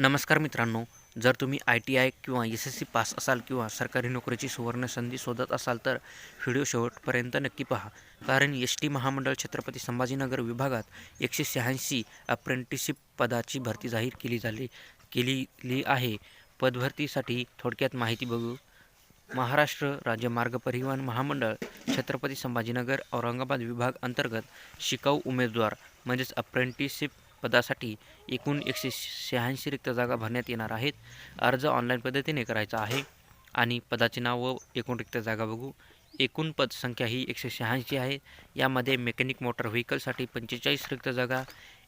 नमस्कार मित्रांनो जर तुम्ही आय टी आय किंवा एस एस सी पास असाल किंवा सरकारी नोकरीची सुवर्ण संधी शोधत असाल तर व्हिडिओ शेवटपर्यंत नक्की पहा. कारण एस टी महामंडळ छत्रपती संभाजीनगर विभागात एकशे शहाऐंशी अप्रेंटिसशिप पदाची भरती जाहीर केली झाली केलेली आहे. पदभरतीसाठी थोडक्यात माहिती बघू. महाराष्ट्र राज्य मार्ग परिवहन महामंडळ छत्रपती संभाजीनगर औरंगाबाद विभाग अंतर्गत शिकाऊ उमेदवार म्हणजेच अप्रेंटिसशिप पदासाठी एकूण एकशे शहाऐंशी रिक्त जागा भरण्यात येणार आहेत. अर्ज ऑनलाईन पद्धतीने करायचा आहे. आणि पदाचे नाव व एकूण रिक्त जागा बघू. एकूण पदसंख्या ही एकशे शहाऐंशी आहे. यामध्ये मेकॅनिक मोटर व्हेकलसाठी पंचेचाळीस रिक्त जागा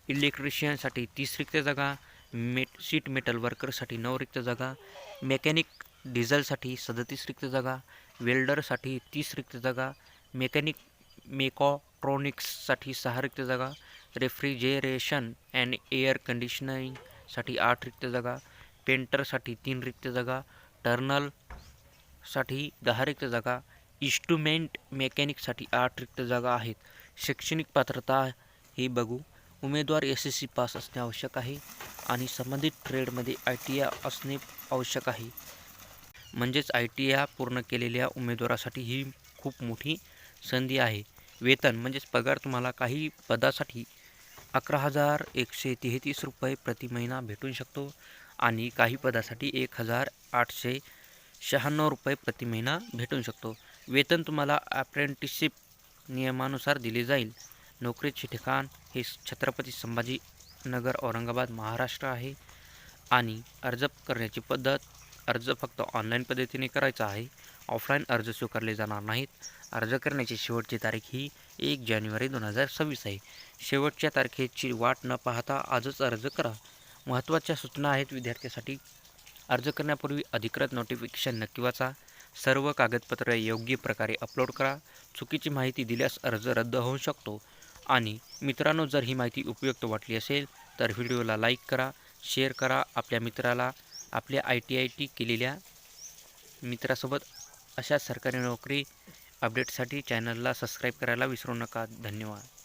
इलेक्ट्रिशियनसाठी तीस रिक्त जागा मेट सीट मेटल वर्करसाठी नऊ रिक्त जागा मेकॅनिक डिझेलसाठी सदतीस रिक्त जागा वेल्डरसाठी तीस रिक्त जागा मेकॅनिक मेकॉट्रॉनिक्ससाठी सहा रिक्त जागा रेफ्रिजरेशन अँड एअर कंडिशनिंगसाठी आठ रिक्त जागा पेंटरसाठी तीन रिक्त जागा टर्नलसाठी दहा रिक्त जागा इन्स्ट्रुमेंट मेकॅनिकसाठी आठ रिक्त जागा आहेत. शैक्षणिक पात्रता ही बघू. उमेदवार एस एस सी पास असणे आवश्यक आहे आणि संबंधित ट्रेडमध्ये आय टी आय असणे आवश्यक आहे. म्हणजेच आय टी आय पूर्ण केलेल्या उमेदवारासाठी ही खूप मोठी संधी आहे. वेतन म्हणजेच पगार तुम्हाला काही पदासाठी अकरा हजार एकशे तेहतीस रुपये प्रति महिना भेटू शकतो आणि काही पदासाठी एक हजार आठशे शहाण्णव रुपये प्रति महिना भेटू शकतो. वेतन तुम्हाला अप्रेंटिसशिप नियमानुसार दिले जाईल. नोकरीचे ठिकाण हे छत्रपती संभाजीनगर औरंगाबाद महाराष्ट्र आहे आणि अर्ज करण्याची पद्धत अर्ज फक्त ऑनलाईन पद्धतीने करायचा आहे. ऑफलाईन अर्ज स्वीकारले जाणार नाहीत. अर्ज करण्याची शेवटची तारीख ही एक जानेवारी दोन हजार सव्वीस आहे. शेवटच्या तारखेची वाट न पाहता आजच अर्ज करा. महत्त्वाच्या सूचना आहेत विद्यार्थ्यासाठी. अर्ज करण्यापूर्वी अधिकृत नोटिफिकेशन नक्की वाचा. सर्व कागदपत्रे योग्य प्रकारे अपलोड करा. चुकीची माहिती दिल्यास अर्ज रद्द होऊ शकतो. आणि मित्रांनो जर ही माहिती उपयुक्त वाटली असेल तर व्हिडिओला लाईक करा शेअर करा आपल्या मित्राला. आपल्या आय टी आय टी केलेल्या मित्रासोबत अशा सरकारी नोकरी अपडेटसाठी चॅनलला सबस्क्राईब करायला विसरू नका. धन्यवाद.